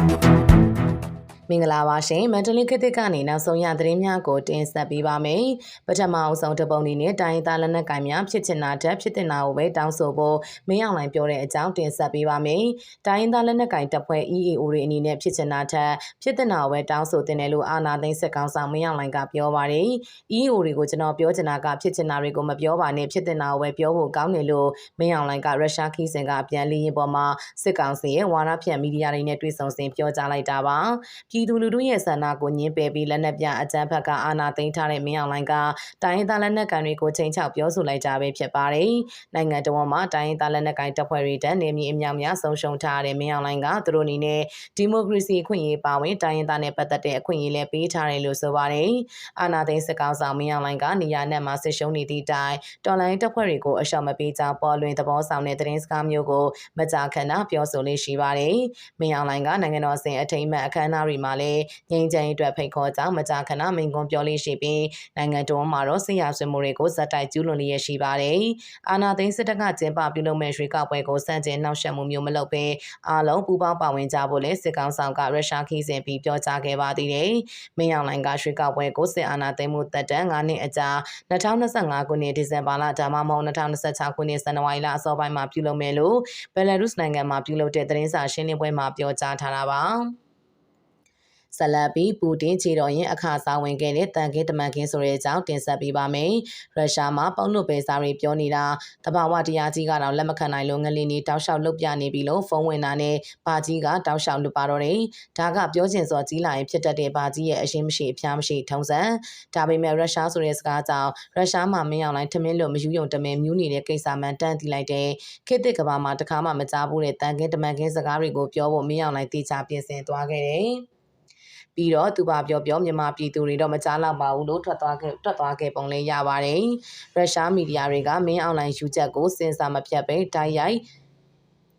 Thank you. မင်္ဂလာပါရှင်မန္တလေးခေတ်သစ်ကနေနောက်ဆုံးရသတင်းများကိုတင်ဆက်ပေးပါမယ်ပထမအဆုံးတပုံဒီနဲ့တိုင်းသားလက်နက်ကင်များဖြစ်ချင်တာတက်ဖြစ်တင်တာကိုပဲတောင်းဆိုဖို့မင်းအောင်လိုင်ပြောတဲ့အကြောင်းတင်ဆက်ပေးပါမယ်တိုင်းသားလက်နက်ကင်တပ်ဖွဲ့ EAO တွေအနေနဲ့ဖြစ်ချင်တာတက်ဖြစ်တင်တာကိုပဲတောင်းဆိုတင်တယ်လို့အာနာသိန်းစစ်ကောင်ဆောင်မင်းအောင်လိုင်ကပြောပါတယ် EAO တွေကိုကျွန်တော်ပြောချင်တာကဖြစ်ချင်တာတွေကိုမပြောပါနဲ့ဖြစ်တင်တာကိုပဲပြောဖို့ကောင်းတယ်လို့မင်းအောင်လိုင်ကရုရှားခီးစင်ကအပြန်လီရင်ပေါ်မှာစစ်ကောင်စီရဲ့ဝါရဖြန့်မီဒီယာတွေနဲ့တွေ့ဆုံစဉ်ပြောကြားလိုက်တာပါပြည်သူလူထုရဲ့ဆန္ဒကိုညှင်းပယ်ပြီးလက်နက်ပြအကြမ်းဖက်ကအာဏာသိမ်းထားတဲ့မင်းအောင်လှိုင်ကတိုင်းရင်းသားလက်နက်ကန်တွေကိုချိန်ချောက်ပြောဆိုလိုက်ကြပဲဖြစ်ပါတယ်။နိုင်ငံတော်မှာတိုင်းရင်းသားလက်နက်ကန်တပ်ဖွဲ့တွေတန်းနေမြေအများများဆုံးရှုံးထားတဲ့မင်းအောင်လှိုင်ကသူတို့အနေနဲ့ဒီမိုကရေစီအခွင့်အရေးပါဝင်တိုင်းရင်းသားနဲ့ပတ်သက်တဲ့အခွင့်အရေးလည်းပေးထားတယ်လို့ဆိုပါတယ်။အာဏာသိမ်းစစ်ကောင်ဆောင်မင်းအောင်လှိုင်ကနေရာနဲ့မှာစစ်ရှုံးနေသည့်တိုင်တော်လိုင်းတပ်ဖွဲ့တွေကိုအရှော့မပေးကြောင်းပေါ်လွင်သဘောဆောင်တဲ့သတင်းစကားမျိုးကိုမကြာခဏပြောဆိုလေးရှိပါတယ်။မင်းအောင်လှိုင်ကနိုင်ငံတော်အစဉ်အထိမ်းအမှတ်အခမ်းအနားတွေမှာလည်းငြိမ်းချမ်းရေးအတွက်ဖိတ်ခေါ်ကြောင်းမကြာခဏမိန့်ခွန်းပြောလေးရှိပြီးနိုင်ငံတော်မှာတော့ဆရာဆွေးမှုတွေကိုဇက်တိုက်ကျူးလွန်လျက်ရှိပါတယ်။အာနာသိန်းစစ်တပ်ကကျင်းပပြုလုပ်မဲ့ရွေးကောက်ပွဲကိုစန့်ကျင်နှောက်ယှက်မှုမျိုးမလုပ်ဘဲအားလုံးပူးပေါင်းပါဝင်ကြဖို့လည်းစစ်ကောင်ဆောင်ကရုရှားခီးစဉ်ပြီးပြောကြားခဲ့ပါသေးတယ်။မင်းအောင်လှိုင်ကရွေးကောက်ပွဲကိုစစ်အာဏာသိမ်းမှုတပ်တန်း9နှစ်အကြာ2025ခုနှစ်ဒီဇင်ဘာလဒါမှမဟုတ်2026ခုနှစ်ဇန်နဝါရီလအစောပိုင်းမှာပြုလုပ်မယ်လို့ဘယ်လာရုစ်နိုင်ငံမှာပြုလုပ်တဲ့သတင်းစာရှင်းလင်းပွဲမှာပြောကြားထားတာပါ။ ဆလပ်ပြီးပူတင်ခြေတော်ရင်အခါစားဝင်ခဲ့တဲ့တန်ခင်းတမန်ခင်းဆိုတဲ့အကြောင်းတင်ဆက်ပေးပါမယ်။ရုရှားမှာပေါနုပဲစားတွေပြောနေတာတဘာဝတရားကြီးကတော့လက်မခံနိုင်လို့ငလင်းနေတောက်လျှောက်လုတ်ပြနေပြီလို့ဖုန်းဝင်တာနဲ့ဘာကြီးကတောက်လျှောက်လုပါတော့တယ်။ဒါကပြောချင်စောကြီးလာရင်ဖြစ်တတ်တဲ့ဘာကြီးရဲ့အရှင်းမရှိအဖျားမရှိထုံးစံ။ဒါပေမဲ့ရုရှားဆိုတဲ့စကားကြောင့်ရုရှားမှာမင်းအောင်လိုင်းထမင်းလို့မယူယုံတမင်မြူးနေတဲ့ကိစ္စမှန်တန်းတီးလိုက်တဲ့ခေတ်သစ်ကဘာမှာတခါမှမကြားဘူးတဲ့တန်ခင်းတမန်ခင်းစကားတွေကိုပြောဖို့မင်းအောင်လိုင်းတေချာပြင်ဆင်သွားခဲ့တယ်။ ပြီးတော့သူပါပြောပြောမြန်မာပြည်သူတွေတော့မကြားလောက်ပါဘူးလို့ထွက်သွားခဲ့ထွက်သွားခဲ့ပုံလေးရပါတယ်ရုရှားမီဒီယာတွေကမင်းအွန်လိုင်းယူချက်ကိုစင်စာမဖြတ်ပဲတိုက်ရိုက်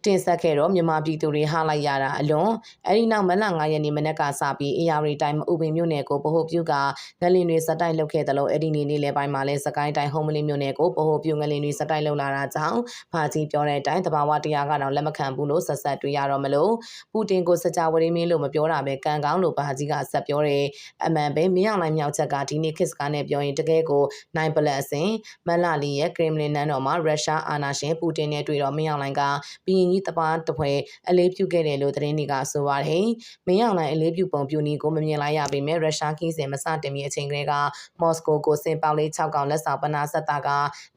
တင်ဆက်ခဲ့တော့မြန်မာပြည်သူတွေဟာလိုက်ရတာအလွန်အဲဒီနောက်မလ9ရက်နေ့မနက်ကစပြီးအေယာရီတိုင်းဥပင်မြို့နယ်ကိုဗဟိုပြုကငလင်တွေစတိုက်လုပ်ခဲ့တယ်လို့အဲ့ဒီနေ့နေ့လယ်ပိုင်းမှာလဲစကိုင်းတိုင်းဟုံးမလင်းမြို့နယ်ကိုဗဟိုပြုငလင်တွေစတိုက်လုပ်လာတာကြောင့်ဖာကြီးပြောတဲ့အတိုင်းတဘာဝတရားကတော့လက်မခံဘူးလို့ဆက်ဆက်တွေ့ရတော့မလို့ပူတင်ကိုစကြဝဠာမင်းလို့မပြောတာပဲကံကောင်းလို့ဖာကြီးကဆက်ပြောတယ်အမှန်ပဲမင်းအောင်လိုက်မြောက်ချက်ကဒီနေ့ခစ်စကားနဲ့ပြောရင်တကယ်ကိုနိုင်ပလက်အစဉ်မလလီရဲ့ကရင်မလင်နန်းတော်မှာရုရှားအာဏာရှင်ပူတင်နဲ့တွေ့တော့မင်းအောင်လိုင်ကဘီရင်ကြီးတပားတပွဲအလေးပြုခဲ့တယ်လို့သတင်းတွေကဆိုပါတယ်။မင်းအောင်လိုင်အလေးပြုပုံပြူနီကိုမမြင်လိုက်ရပေမဲ့ရုရှားခီးစဉ်မစတင်မီအချိန်ကလေးကမော်စကိုကိုစင်ပေါလေး6កောင်လက်ဆောင်ပနာဆက်တာက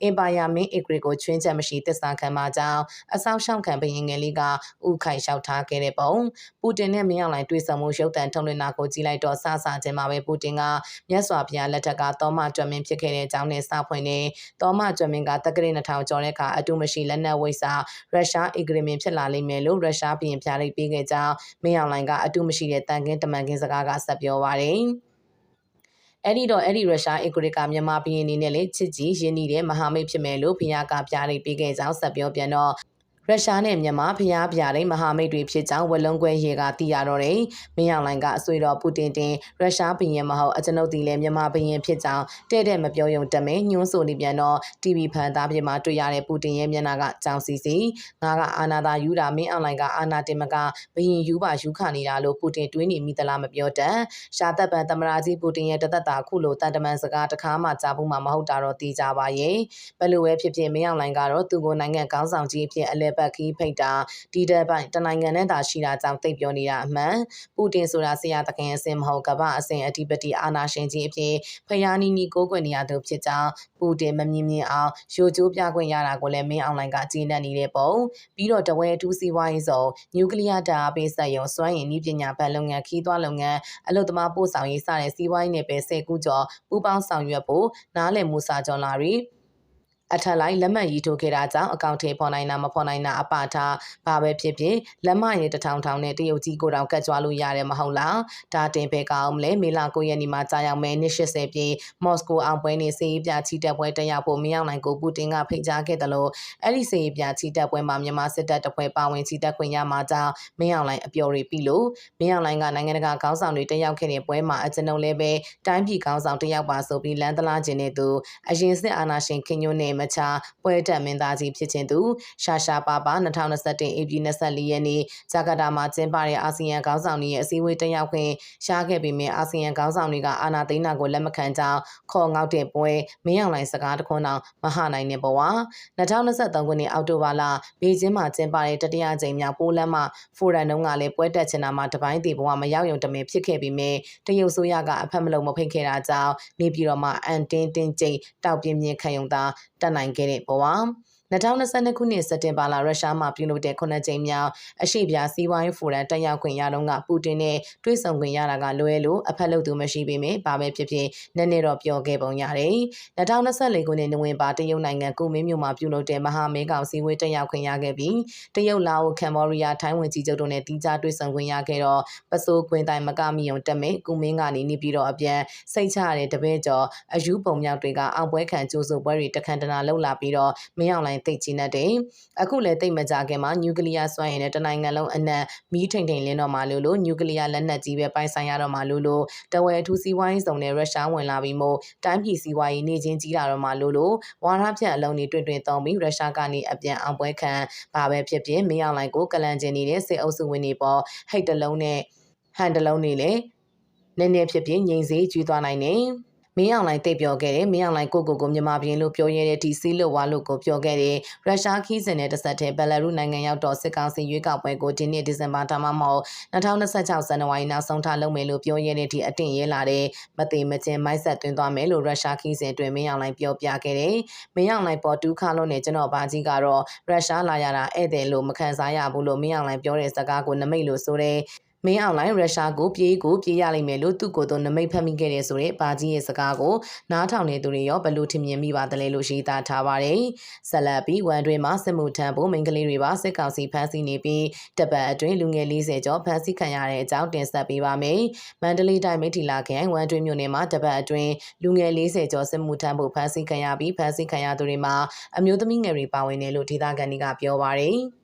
အင်ပါယာမင်းအီဂရီကိုချွင်းချက်မရှိတစ္ဆာခံမှကြောင်းအဆောင်ရှောင်းခံဘရင်ငယ်လေးကဥခိုင်လျှောက်ထားခဲ့တဲ့ပုံပူတင်နဲ့မင်းအောင်လိုင်တွေ့ဆုံမှုရုပ်သံထုတ်လွှင့်တာကိုကြည့်လိုက်တော့စစချင်းမှာပဲပူတင်ကမြတ်စွာဘုရားလက်ထက်ကသောမကျွမ်းမင်းဖြစ်ခဲ့တဲ့အကြောင်းနဲ့စဖွင့်နေသောမကျွမ်းမင်းကတက္ကရာ2000ကျော်တဲ့အခါအတူမရှိလက်နက်ဝိစာရုရှားအီဂရီမင်ဖြစ်လာလိမ့်မယ်လို့ရုရှားပြည်ပြားလေးပေးခဲ့ကြောင်းမင်းအောင်လိုင်ကအတူမရှိတဲ့တန်ကင်းတမန်ကင်းစကားကဆက်ပြောပါတယ်အဲ့ဒီတော့အဲ့ဒီရုရှားအီဂရစ်ကမြန်မာပြည်အနေနဲ့လေချစ်ကြည်ရင်းနှီးတဲ့မဟာမိတ်ဖြစ်မယ်လို့ဖျားကပြားလေးပေးခဲ့ကြောင်းဆက်ပြောပြန်တော့ ရုရှားနဲ့မြန်မာဖျားပြတဲ့မဟာမိတ်တွေဖြစ်ကြောင်းဝလုံးကွဲရေကသိရတော့တယ်။မင်းအောင်လိုင်ကအဆွေတော်ပူတင်တင်ရုရှားဘရင်မဟုတ်အကျွန်ုပ်ဒီလည်းမြန်မာဘရင်ဖြစ်ကြောင်းတဲ့တဲ့မပြောယုံတမဲညှိုးဆိုနေပြန်တော့ TV ဖန်သားပြင်မှာတွေ့ရတဲ့ပူတင်ရဲ့မျက်နှာကကြောင်စီစီငါကအာနာသာယူတာမင်းအောင်လိုင်ကအာနာတင်မကဘရင်ယူပါယူခနေတာလို့ပူတင်တွေးနေမိသလားမပြောတတ်။ရှာသက်ပံသမရာကြီးပူတင်ရဲ့တသက်တာခုလိုတန်တမန်စကားတစ်ခါမှကြားဘူးမှမဟုတ်တာတော့သိကြပါရဲ့။ဘယ်လိုပဲဖြစ်ဖြစ်မင်းအောင်လိုင်ကတော့သူကိုနိုင်ငံကောင်းဆောင်ကြီးအဖြစ်အလဲပတ်ခီးဖိတ်တာဒီတဲ့ပိုင်းတနိုင်ငံနဲ့သာရှိတာကြောင့်သိပ်ပြောနေတာအမှန်ပူတင်ဆိုတာဆရာသခင်အစင်မဟုတ်ကမ္ဘာအစဉ်အဓိပတိအာနာရှင်ကြီးအဖြစ်ဖယားနီနီကိုးကွယ်နေရသူဖြစ်ကြောင်းပူတင်မမြင်မြင်အောင်ရိုကျိုးပြခွင့်ရတာကိုလည်းမင်းအောင်လိုင်ကကြည်နက်နေတဲ့ပုံပြီးတော့တဝဲထူးစီးပွားရေးစုံနျူကလ িয়ার ဓာတ်ပေးဆက်ရုံစွမ်းရည်နည်းပညာဘဏ်လုပ်ငန်းခီးသွွားလုပ်ငန်းအလုပ်သမားပို့ဆောင်ရေးစတဲ့စီးပွားရေးနယ်ပယ်၁၀ခုကျော်ပူးပေါင်းဆောင်ရွက်ဖို့နားလည်မှုစာကြော်လာပြီး အထက်လိုက်လက်မှတ်ရေးထိုးခဲ့တာကြောင့်အကောင့်ထဲပေါ်နိုင်တာမပေါ်နိုင်တာအပထားဘာပဲဖြစ်ဖြစ်လက်မှတ်ရေးတထောင်ထောင်နဲ့တရုတ်ကြီးကိုတောင်ကတ်ကြွားလို့ရတယ်မဟုတ်လားဒါတင်ပဲကောင်းမလဲမေလာ9ရက်နေ့မှာကြာရောက်မယ်နှစ်80ပြည့်မော်စကိုအောင်ပွဲနေစေးပြချီတက်ပွဲတက်ရောက်ဖို့မရောက်နိုင်ကိုပူတင်ကဖိတ်ကြားခဲ့တယ်လို့အဲ့ဒီစေးပြချီတက်ပွဲမှာမြန်မာစစ်တပ်တပွဲပါဝင်ချီတက်ခွင့်ရမှာကြောင့်မင်းအောင်လိုင်အပျော်တွေပြီးလို့မင်းအောင်လိုင်ကနိုင်ငံတကာခေါင်းဆောင်တွေတက်ရောက်ခဲ့တဲ့ပွဲမှာအကျွန်ုပ်လည်းပဲတိုင်းပြည်ခေါင်းဆောင်တက်ရောက်ပါဆိုပြီးလမ်းသလားခြင်းနဲ့သူအရင်စစ်အာဏာရှင်ခင်ညွန်းနဲ့မချပွဲတက်မင်းသားကြီးဖြစ်ခြင်းသူရှာရှာပါပါ2021 AP 24ရက်နေ့ဂျကာတာမှာကျင်းပတဲ့အာဆီယံခေါင်းဆောင်တွေရဲ့အစည်းအဝေးတက်ရောက်ခွင့်ရှားခဲ့ပေမဲ့အာဆီယံခေါင်းဆောင်တွေကအာဏာသိမ်းတာကိုလက်မခံကြောင်းခေါ်ငေါက်တဲ့ပွဲမင်းအောင်လိုင်စကားတခွန်းအောင်မဟာနိုင်တဲ့ဘဝ2023ခုနှစ်အောက်တိုဘာလဘေကျင်းမှာကျင်းပတဲ့တတိယကြိမ်မြောက်ပိုးလမ်းမှာဖိုရန်တုန်းကလည်းပွဲတက်ချင်တာမှာတပိုင်းတည်ဘဝမရောက်ရုံတမင်ဖြစ်ခဲ့ပေမဲ့တရုတ်ဆိုရကအဖက်မလုံးမဖိတ်ခဲ့တာကြောင့်နေပြည်တော်မှာအန်တင်းတင်းကျိတ်တောက်ပြင်းပြင်းခံယုံသာတက်နိုင်ခဲ့တဲ့ဘဝ 2022ခုနှစ်စက်တင်ဘာလရုရှားမှာပြုလုပ်တဲ့ခုနှစ်ကြိမ်မြောက်အရှိပြစီးပွားရေးဖိုရမ်တက်ရောက်ခွင့်ရတော့ကပူတင်နဲ့တွေ့ဆုံခွင့်ရတာကလွဲလို့အဖက်လုပ်သူမရှိပေမဲ့ဘာပဲဖြစ်ဖြစ်နည်းနည်းတော့ပြောခဲ့ပုံရတယ်။2024ခုနှစ်နိုဝင်ဘာတရုတ်နိုင်ငံကုမင်းမြို့မှာပြုလုပ်တဲ့မဟာမဲကောင်စီဝေးတက်ရောက်ခွင့်ရခဲ့ပြီးတရုတ်လာအိုကမ်ဘောဒီးယားထိုင်းဝင်ကြီးချုပ်တို့နဲ့တီးခြားတွေ့ဆုံခွင့်ရခဲ့တော့ပစိုးခွင်းတိုင်းမကမီယုံတက်မဲ့ကုမင်းကနေနေပြီးတော့အပြန်စိတ်ချရတဲ့တပည့်ကျော်အယူပုံမြောက်တွေကအောင်ပွဲခံကြိုးစုပွဲတွေတခန့်တနာလှုပ်လာပြီးတော့မင်းအောင်လိုသိတ်ကြီးနေတယ်။အခုလည်းတိတ်မကြခင်မှာနျူကလ িয়ার စွမ်းရည်နဲ့တနိုင်ငံလုံးအနက်မီးထိန်ထိန်လင်းတော့မှလို့လို့နျူကလ িয়ার လက်နက်ကြီးပဲပိုင်ဆိုင်ရတော့မှလို့လို့တဝဲအထူးစီးပွားရေးဆောင်တဲ့ရုရှားဝင်လာပြီးမို့တိုင်းပြည်စီးပွားရေးနေချင်းကြီးလာတော့မှလို့လို့ဝါရဖြန့်အလုံးတွေတွင်တွင်သုံးပြီးရုရှားကနေအပြန်အောင်ပွဲခံဘာပဲဖြစ်ဖြစ်မင်းအောင်လိုင်းကိုကလန်ကျင်နေတဲ့စစ်အုပ်စုဝင်တွေပေါ်ဟိတ်တလုံးနဲ့ဟန်တလုံးတွေလည်းနည်းနည်းဖြစ်ဖြစ်ငြိမ်စေကျွေးသွားနိုင်တယ် မင်းအောင်လိုင်းတိတ်ပြောခဲ့တယ်မင်းအောင်လိုင်းကိုကိုကိုမြန်မာပြည်လို့ပြောရတဲ့ဒီစီလို့ဝါလို့ကိုပြောခဲ့တယ်ရုရှားခီးစင်တဲ့တစ်ဆက်တည်းဘယ်လာရုနိုင်ငံရောက်တော့စစ်ကောင်စီရွေးကောက်ပွဲကိုဒီနှစ်ဒီဇင်ဘာဒါမှမဟုတ်2026ဇန်နဝါရီနောက်ဆုံးထားလုပ်မယ်လို့ပြောရတဲ့ဒီအတင့်ရဲလာတဲ့မသေးမချင်းမိုက်ဆက်သွင်းသွားမယ်လို့ရုရှားခီးစင်အတွင်မင်းအောင်လိုင်းပြောပြခဲ့တယ်မင်းအောင်လိုင်းပေါ်တူးခါလို့နဲ့ကျွန်တော်ဘာကြီးကတော့ရုရှားလာရတာဧည့်သည်လို့မခံစားရဘူးလို့မင်းအောင်လိုင်းပြောတဲ့စကားကိုနမိတ်လို့ဆိုတဲ့ မင်းအောင်လိုင်းရုရှားကိုပြေးကိုပြေးရလိမ့်မယ်လို့သူ့ကိုယ်သူနမိတ်ဖတ်မိခဲ့တဲ့ဆိုတဲ့ဘာကြီးရဲ့စကားကိုနားထောင်နေသူတွေရောဘလို့ထင်မြင်မိပါသလဲလို့ရေးသားထားပါတယ်။ဆက်လက်ပြီးဝန်တွင်မှာစစ်မှုထမ်းဖို့မိန်းကလေးတွေပါစစ်ကောင်စီဖမ်းဆီးနေပြီးတပတ်အတွင်းလူငယ်40ကျော်ဖမ်းဆီးခံရတဲ့အကြောင်းတင်ဆက်ပေးပါမယ်။မန္တလေးတိုင်းမိထီလာခရိုင်ဝန်တွင်မြို့နယ်မှာတပတ်အတွင်းလူငယ်40ကျော်စစ်မှုထမ်းဖို့ဖမ်းဆီးခံရပြီးဖမ်းဆီးခံရသူတွေမှာအမျိုးသမီးငယ်တွေပါဝင်တယ်လို့ဒေသခံတွေကပြောပါတယ်။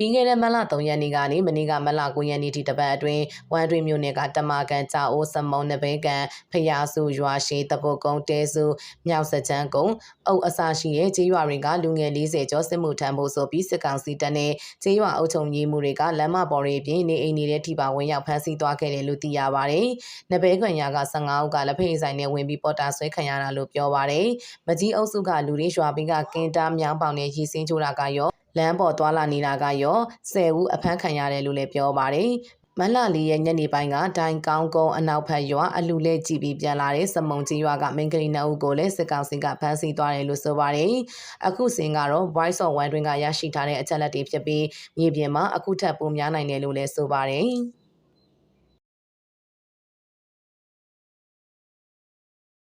ပြီးခဲ့တဲ့မလ3ရက်နေ့ကနေမနေ့ကမလ9ရက်နေ့ထိတပတ်အတွင်းဝမ်တွင်မြို့နယ်ကတမကန်ကြာအိုးစမုံနဘဲကန်ဖျားစုရွာရှိတပုတ်ကုန်းတဲစုမြောက်စချမ်းကုန်းအုပ်အစရှိတဲ့ကျေးရွာတွေကလူငယ်40ကျော်စစ်မှုထမ်းဖို့ဆိုပြီးစစ်ကောင်စီတပ်နဲ့ကျေးရွာအုပ်ချုပ်ရေးမှုတွေကလမ်းမပေါ်တွေပြင်နေအိမ်နေတဲ့ထိပါဝင်ရောက်ဖမ်းဆီးသွားခဲ့တယ်လို့သိရပါတယ်။နဘဲခွန်ရက15ဦးကလက်ဖက်ဆိုင်နဲ့ဝင်ပြီးပေါ်တာဆွဲခံရတာလို့ပြောပါတယ်။မကြီးအုပ်စုကလူတွေရွာပြီးကကင်းတားမြောင်းပေါင်နဲ့ရည်စင်းချိုးတာကရော လမ်းပေါ်သွားလာနေတာကရော10ဦးအဖမ်းခံရတယ်လို့လည်းပြောပါတယ်မလလေးရဲ့ညနေပိုင်းကဒိုင်ကောင်းကုန်းအနောက်ဘက်ရွာအလူလဲကြည့်ပြီးပြန်လာတဲ့စမုံကြီးရွာကမင်္ဂလိနအုပ်ကိုလည်းစစ်ကောင်စီကဖမ်းဆီးသွားတယ်လို့ဆိုပါတယ်။အခုစင်ကတော့ Voice of One တွင်ကရရှိထားတဲ့အချက်လက်တွေဖြစ်ပြီးမြေပြင်မှာအခုထပ်ပိုများနိုင်တယ်လို့လည်းဆိုပါတယ်။